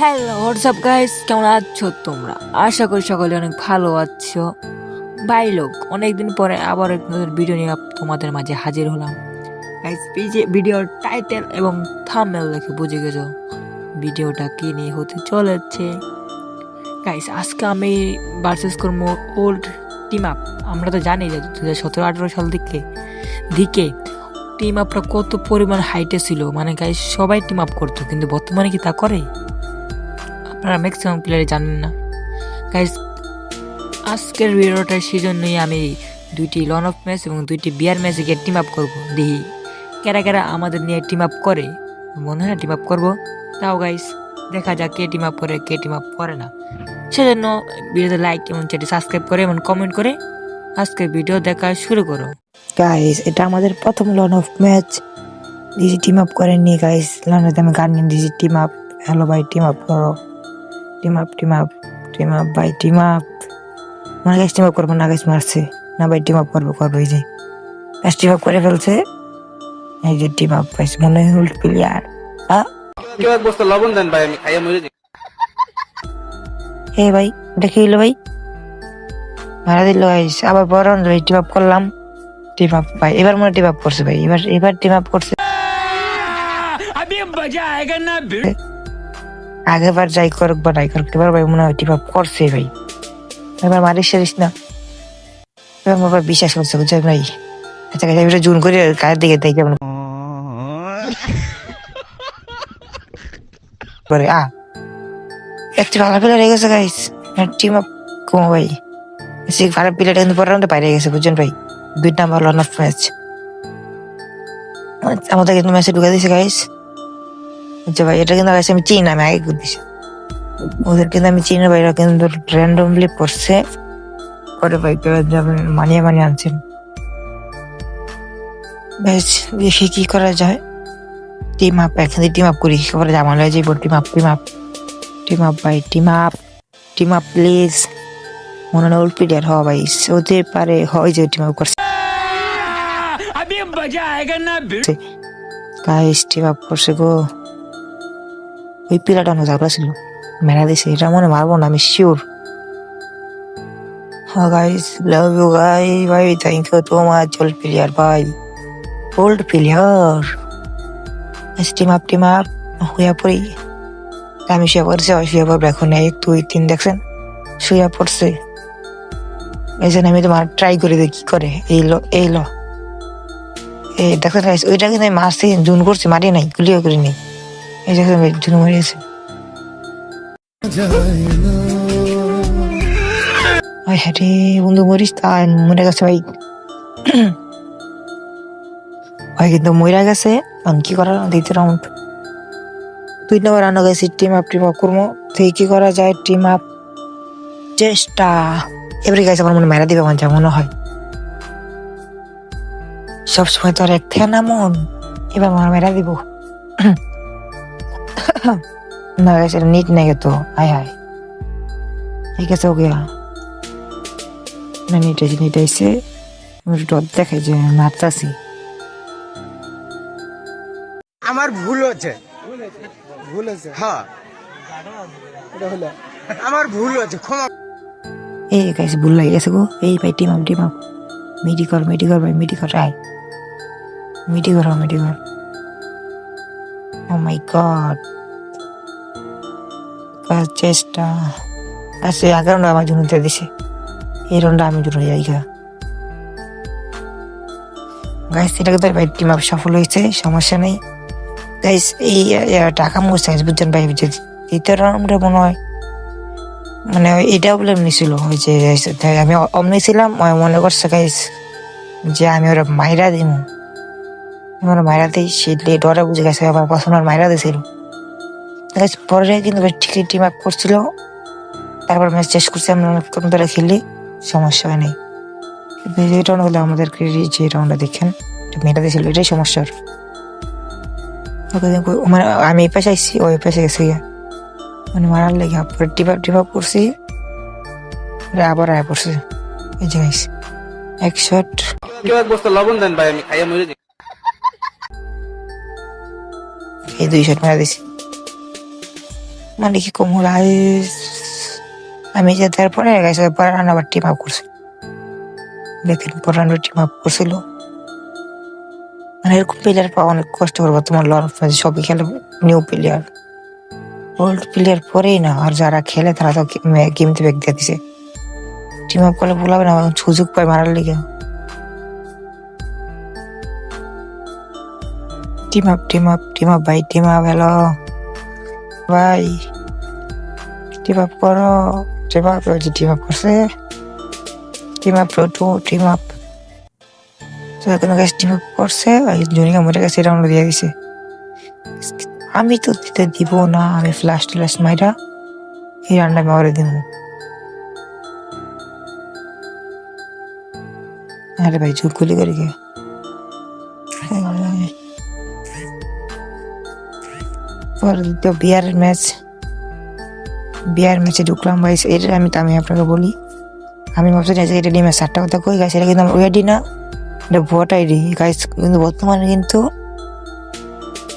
Hello WhatsApp guys কেমন আছো তোমরা? আশা করি সকলে অনেক ভালো আছো। ভাই লোক, অনেকদিন পরে আবার এক নতুন ভিডিও নিয়ে তোমাদের মাঝে হাজির হলাম। গাইস ভিডিওর টাইটেল এবং থাম্বনেল দেখে বুঝে গেছো ভিডিওটা কি নিয়ে হতে চলেছে। গাইস আজকে আমি ভার্সেস করব ওল্ড টিম আপ আমরা তো জানি যে দু হাজার সতেরো, আঠেরো সাল দিকে দিকে টিম আপটা কত পরিমাণ হাইটে ছিল। মানে গাইস সবাই টিম আপ করতো, কিন্তু বর্তমানে কি তা করে? আপনারা ম্যাক্সিমাম প্লেয়ার জানেন না। গাইজ আজকের ভিডিওটা সেই জন্যই আমি দুইটি লন অফ ম্যাচ এবং দুইটি বিয়ার ম্যাচে গিয়ে টিম আপ করব। দেখি, কেরা কেরা আমাদের নিয়ে টিম আপ করে? মনে হয় না টিম আপ করব। তাও গাইস দেখা যাক কে টিম আপ করে, কে টিম আপ করে না। সেজন্য ভিডিওতে লাইক এবং চ্যানেল সাবস্ক্রাইব করে এবং কমেন্ট করে আজকে ভিডিও দেখা শুরু করো। গাইস এটা আমাদের প্রথম লন অফ ম্যাচ ডিজি টিম আপ করেননি গাইস লনতে আমি গান নিয়ে ডিজি টিম আপ হ্যালো ভাই টিম আপ করো। Team up team up team up ভাই টিম আপ মানে গাইস টিম আপ করব না গাইস মারছে। না ভাই টিম আপ করব করব এই যে। গাইস টিম আপ করে ফেলছে। এই যে টিম আপ গাইস মনে হয় উল্ট প্লেয়ার কেউ এক বস্তা লবণ দেন ভাই আমি খাইয়া মরে হে ভাই এটা কি হলো ভাই? মারা দিল গাইস আবার বড় ভাই টিম আপ করলাম। টিম আপ ভাই এবার মনে টিম আপ করছে ভাই এবার এবার টিম আপ করছে। আগেবার যাই করুক বা নাই করুক, এবার ভাই মনে হয় টিপ করছে ভাই। এবার মারিস সারিস না। এবার আমার বিশ্বাস করছে, বুঝছেন ভাই? আচ্ছা এবার জুন করে, কার দিকে তাই কেমন করে আ, একটি ভালো প্লেয়ার হয়ে গেছে গাইস টিম আপ কমো ভাই। সে ভালো প্লেয়ারটা কিন্তু পরের রাউন্ডে বাইরে গেছে, বুঝছেন ভাই? দুই নাম্বার লন অফ ম্যাচ আমাদের কিন্তু ম্যাচে ঢুকে দিয়েছে গাইস আচ্ছা ভাই এটা কিন্তু আমি চিনি না আমি আগে দিছি। ওদের কিন্তু আমি চিনি ভাই এরা কিন্তু র্যান্ডমলি পড়ছে। পরে ভাই মানিয়ে মানিয়ে আনছেন। বেশ দেখি কি করা যায়। টিম আপ একসাথে টিম আপ করি। একেবারে জামাল হয়ে যাইব team up team up team up ভাই team up team up please মনে হয় ওল্ড প্লেয়ার হওয়া ভাই হতে পারে হয় যে টিম আপ করছে। গাইস টিম আপ করছে গো। ওই পিলাটা আমার ঝাপড়া ছিল। মেরা দিছে এটা মনে মারবো না আমি শিওর হ্যাঁ গাইস লাভ ইউ গাই ভাই thank you so much old player ভাই old player team up team up হইয়া পড়ি। আমি শুয়ে পড়ছি ওই শুয়ে পড়ব এখন এক দুই তিন দেখছেন? শুয়ে পড়ছে। এই জন্য আমি তোমার ট্রাই করে দেখি কি করে। এই লো এই লো। এই guys, ওইটা কিন্তু আমি মারছি জুন করছি মারি নাই গুলিও করি নাই এই দেখছেন ভাই, জুন মারিয়েছে। ওই হ্যাঁ রে বন্ধু মরিস তাই মরে গেছে ভাই। ভাই কিন্তু মরে গেছে এখন কি করার? দ্বিতীয় রাউন্ড দুই নম্বর রান্না গেছি টিম আপ টিম আপ করব। তুই কি করা যায়? টিম আপ চেষ্টা। এবারে গাইছে আমার মনে মেরা দিবে আমার যা মনে হয়। সবসময় তো আর এক থেকে না মন এবার আমার মেরা দিব। না গেছে নিট নেগে তো হায় হায় ঠিক আছে ওকে না নিট আছে নিট আইসে আমি ডট দেখাই যে মারতাছি আমার ভুল হচ্ছে ভুল হচ্ছে হ্যাঁ আমার ভুল হচ্ছে ক্ষমা এই গাইছে ভুল লাগে গেছে গো এই ভাই টিম আপ টিম আপ মিটি কর মিটি কর ভাই মিটি কর আয় মিটি কর মিটি কর ও মাই গড চেষ্টা। রাউন্ড আমার জন্য দিয়ে দিছে। এই আমি জন্য যাই গা গাইস এটা ভাই টিম আপ সফল হয়েছে, সমস্যা নেই। গাইস এই টাকা গেছে বুঝছেন ভাই দ্বিতীয় রাউন্ডে মনে হয় মানে এটা বলে এমনি ছিল ওই যে আমি অমনি ছিলাম মনে করছে গাইস যে আমি ওরা মাইরা দিম। আমার মাইরা দিই, সে ডরে বুঝে গেছে আবার পছন্দ মাইরা গাইস পরে কিন্তু ঠিকই টিম আপ করছিল। তারপর ম্যাচ শেষ করছি আমরা অনেকক্ষণ ধরে খেলি সমস্যা হয় নাই। এই রাউন্ড হলে আমাদেরকে এই যে রাউন্ডটা দেখেন মেয়েটা দিয়েছিল এটাই সমস্যার মানে আমি এই পাশে আইসি ওই পাশে গেছে মানে মারার লেগে পরে টিপ আপ টিপ আপ করছি আবার আয় পড়ছে। এই যে গাইস এক শট কেউ এক বস্তা লবণ দেন ভাই আমি খাইয়া মরে এই দুই শট মারা দিছি। মানে কি কম গাইস আমি যে তারপরে গাইস পরে আবার টিম আপ করছি। দেখেন পরানো টিম আপ করছিল। মানে এরকম প্লেয়ার পাওয়া অনেক কষ্ট করব, তোমার লর্ড সবই খেলে নিউ প্লেয়ার ওল্ড প্লেয়ার পরেই না, আর যারা খেলে তারা তো গেম গেমতে ব্যাগ দিয়ে দিছে। টিম আপ করলে ভুলাবে না সুযোগ পায় মারার লিগে। Team up team up team up ভাই টিম আপ হ্যালো ভাই টিম আপ করো? টিম আপ টিম আপ করছে? Team up to team up তো এখন গাছ টিম আপ করছে? ওই জনিকা মরে গেছে রাউন্ড দিয়ে দিছে। আমি তো দিতে দিব না, আমি ফ্লাশ ট্লাশ মাইরা এই রান্না আমি আবার দিব আরে ভাই গুলি করি কে পরে দ্বিতীয় বিয়ারের ম্যাচ বিয়ার ম্যাচে ঢুকলাম ভাই এটা আমি আমি আপনাকে বলি। আমি ভাবছি যে এটা ডিমে সাতটা কথা কই? গাছ এটা কিন্তু আমার ওয়েডি না, এটা ভোট আইডি গাইস কিন্তু বর্তমানে কিন্তু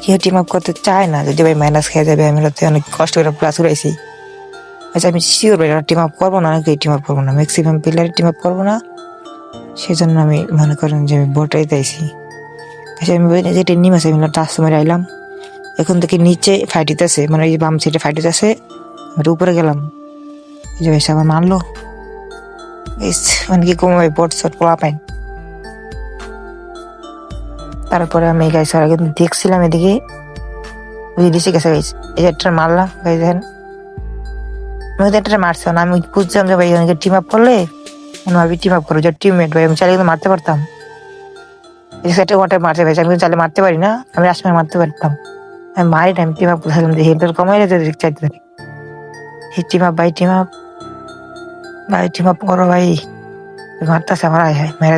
কেউ টিম আপ করতে চায় না। যদি ভাই মাইনাস খেয়ে যাবে, আমি রাতে অনেক কষ্ট করে প্লাস উড়াইছি। আচ্ছা আমি শিওর ভাই টিম আপ করব না, নাকি টিম আপ করব না। ম্যাক্সিমাম প্লেয়ারের টিম আপ করব না সেই জন্য আমি মনে করেন যে আমি ভোটাই দিয়েছি। আচ্ছা আমি বলি যে টেন্নি মাসে আমি টাচ সময় আইলাম। এখন থেকে নিচে ফাইটিতেছে মানে এই বাম সাইডে ফাইটিতেছে আমি উপরে গেলাম। এই যে ভাই আমার মারলো। মানে কি কমে ভাই, বট শট পোলা পাইন তারপরে আমি গাইস আর কিন্তু দেখছিলাম এদিকে। ওই দিছে গেছে গাইস এই একটা মারলাম গাইস দেখেন। আমি একটা মারছে না, আমি বুঝছিলাম যে ভাই অনেকে টিম আপ করলে, আমি ভাবি টিম আপ করব, যে টিমমেট ভাই, আমি চাইলে কিন্তু মারতে পারতাম। এই সেটা ওয়াটে মারতে পারি আমি চাইলে মারতে পারি না, আমি রাসময় মারতে পারতাম। আমি মারি না আমি টিম আপ করছিলাম যে হেডের কমাই রেখে চাইতে পারি এই টিম আপ ভাই টিম আপ ভাই টিম আপ করো ভাই মারতেছে আমার আয় হায় মেরে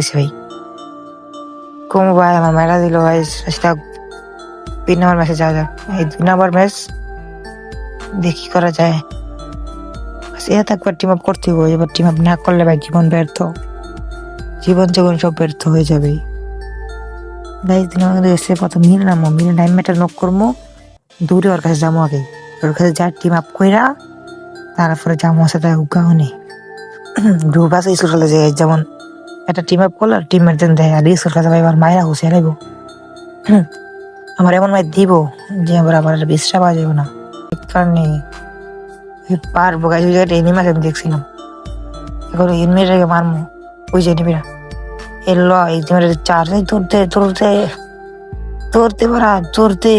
দিছে ভাই কোন ভাই আমার মেলা দিল ভাই সেটা তিন নম্বর ম্যাচে যাওয়া যাক এই দুই নম্বর ম্যাচ দেখি করা যায় এ একবার টিম আপ করতে হবে এবার টিম আপ না করলে ভাই জীবন ব্যর্থ জীবন জীবন সব ব্যর্থ হয়ে যাবে। গাইজ দিন আমাদের এসে প্রথম মিল নামো, মিল নাইম মেটার নক করব দূরে ওর কাছে যাব আগে। ওর কাছে যা টিম আপ কইরা তারপরে যাব সাথে উগাহনি। গ্রুপ আছে স্কুল যায় যেমন একটা টিম আপ করল টিম মেট দেন দেয়, আর স্কুল কাছে ভাই এবার মায়েরা হুসে লাগব আমার এমন মাই দিব যে আবার আবার আর বিশ্রাম পাওয়া যাবে না। কারণে পারব গাছ ওই জায়গাটা এনিমাস আমি দেখছিলাম। এখন এনিমিটাকে মারমো। ওই যে এলো এই যে চার এই ধরতে ধরতে ধরতে পারা ধরতে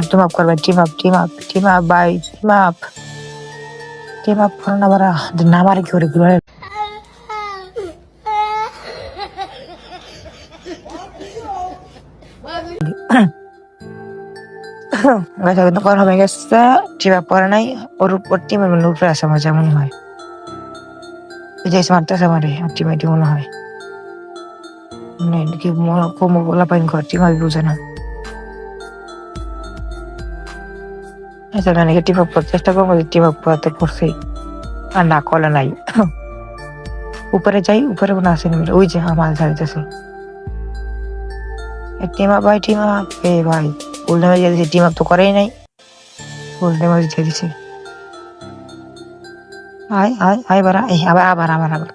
টিম আপ করবে team up team up team up bye team up team up করো না বারা না মারে কি করে ঘুরে গাছ কিন্তু করা হবে গেছে টিম আপ করে নাই ওর উপর টিমের মানে উপরে আসে যেমন হয় যে মারতেছে আমারে টিমেটি মনে হয়। মানে কি কমো বলা পাইন কর টিম আপ বুঝে না। আচ্ছা টিম আপ করার চেষ্টা করব টিম আপ করাতে করছি। আর না করলে নাই। উপরে যাই, উপরে মনে আসেনি ওই যে আমার যাইতেছে টিম আপ ভাই টিম এ ভাই দিয়ে দিছে টিম তো করেই নাই। ড্যামেজ দিয়ে দিছে। আয় আয় আয় বারা এই আবার আবার আবার আবার।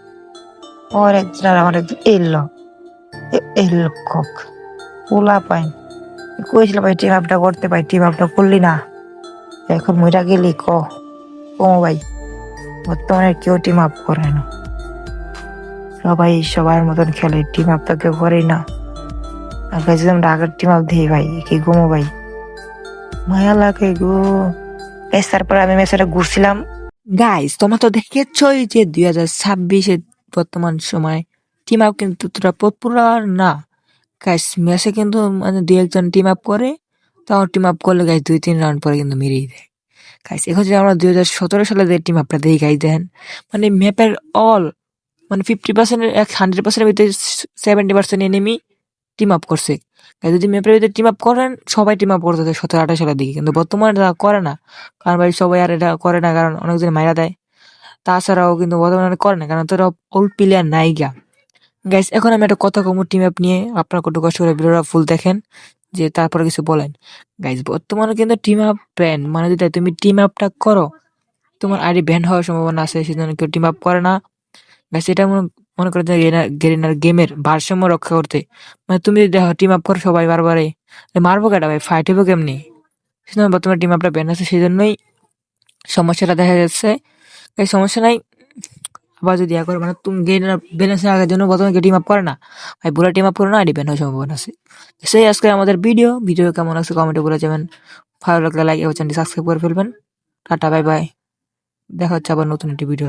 আর আমার একজন এলো এলো কক পোলা পাইন কইছিল ভাই টিম আপটা করতে পাই টিম আপটা করলি না। এখন মইরা গেলি ক? ও ভাই, বর্তমানে কেউ টিম আপ করে না। সবাই সবার মতন খেলে টিম আপ তো কেউ করেই না। আর কাছে আমরা আগের টিম আপ দিই ভাই, কি ঘুমো ভাই? মায়া লাগে গো। গাইস তারপরে আমি মেসেটা ঘুরছিলাম গাইস তোমরা তো দেখেছই যে দুই হাজার ছাব্বিশে বর্তমান সময় টিম আপ কিন্তু তোরা পপুলার না। গাইস ম্যাচে কিন্তু মানে দুই একজন টিম আপ করে, তাও টিম আপ করলে গাইস দুই তিন রাউন্ড পরে কিন্তু মেরেই দেয়। গাইস এখন যে আমরা দুই হাজার সতেরো সালে যে টিম আপটা দেখি গাইস দেখেন মানে ম্যাপের অল মানে ফিফটি পার্সেন্ট এক হান্ড্রেড পার্সেন্টের ভিতরে seventy percent enemy team up করছে। গাইস যদি ম্যাপের ভিতরে টিম আপ করেন, সবাই টিম আপ করতে সতেরো আঠাশ সালের দিকে। কিন্তু বর্তমানে তারা করে না। কারণ ভাই, সবাই আর এটা করে না, কারণ অনেকজন মাইরা দেয়। তাছাড়াও কিন্তু বর্তমানে করে না, কারণ তোরা ওল্ড প্লেয়ার নাই গা। গাইস এখন আমি একটা কথা কমু টিম আপ নিয়ে। আপনার কত কষ্ট করে ভিডিওটা ফুল দেখেন, যে তারপরে কিছু বলেন। গাইস বর্তমানে কিন্তু টিম আপ ব্যান মানে যদি তুমি টিম আপটা করো, তোমার আইডি ব্যান হওয়ার সম্ভাবনা আছে, সেজন্য কেউ টিম আপ করে না। গাইস এটা মনে মনে করে গেরিনার গেমের ভারসাম্য রক্ষা করতে। মানে তুমি যদি দেখো টিম আপ করো সবাই বারবারে মারবো কেটা ভাই? ফাইট হব কেমনি? সেজন্য বর্তমানে টিম আপটা ব্যান আছে সেই জন্যই সমস্যাটা দেখা যাচ্ছে। এই সমস্যা নাই, আবার যদি ইয়া মানে তুমি গেরিনার ব্যালেন্স রাখার জন্য, প্রথমে টিম আপ করে না। ভাই, পুরো টিম আপ করে না ব্যান হওয়ার সম্ভাবনা আছে সেই আজকে আমাদের ভিডিও ভিডিও কেমন আছে কমেন্টে বলে যাবেন। ভালো লাগলে লাইক এবং চ্যানেলটি সাবস্ক্রাইব করে ফেলবেন। টাটা বাই বাই দেখা হচ্ছে আবার নতুন একটি ভিডিও